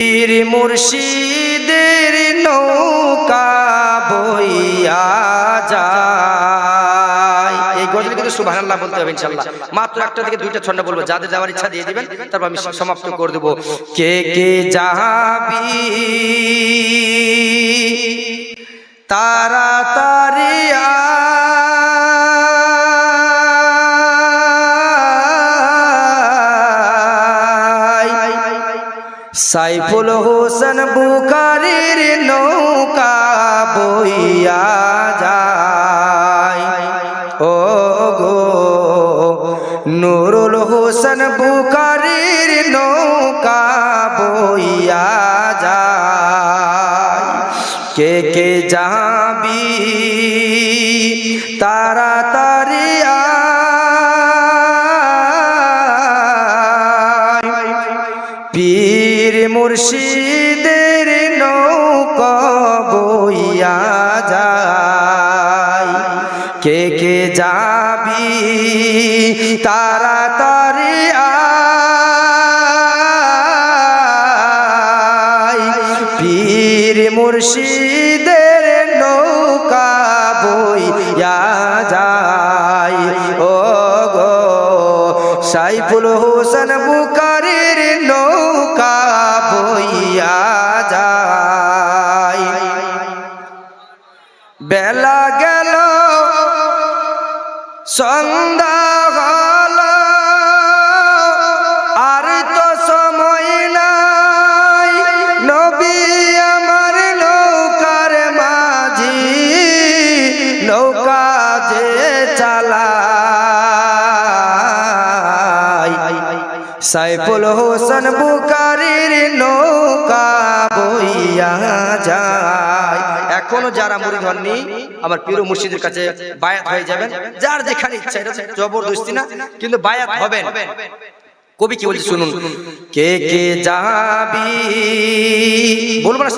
পীর মুর্শিদের নৌকা বইয়া যায়। এই গজল কিন্তু সুবহানাল্লাহ বলতে হবে ইনশাআল্লাহ। মাত্র একটা থেকে দুইটা ছন্দ বলব, যাদের যাওয়ার ইচ্ছা দিয়ে দিবেন, তারপর সমাপ্ত করে দেব। কে কে যাবি তাড়াতাড়ি আয় সাইফুল হোসেন বুকারির নৌকা বইয়া যায়। ও গো নুরুল হোসেন বুকারির নৌকা বইয়া যায়। কে কে যাবি তাড়াতাড়ি আয় মুর্শিদের নৌকা বইয়া যায়। কে কে যাবি তাড়াতাড়ি আয়। পীর মুর্শিদের নৌকা বইয়া যায়। ও গো সাইফুল হোসেন বুকারির নৌকা বইয়া যায়। বেলা গেল, সন্ধ্যা হল, আর তো সময় নাই। নবী আমার নৌকার মাঝি, নৌকা যে চালায়। সাইফুল হোসেন বুকারির নৌকা বইয়া যায়। এখনও যারা মুড়ি হননি আমার প্রিয় মুর্শিদের কাছে বায়াত হয়ে যাবেন। যার যেখানে ইচ্ছা, এটা জবরদস্তি না, কিন্তু বায়াত হবেন। কবি কি বলছে, শুনুন। কে কে যাবি? বলব না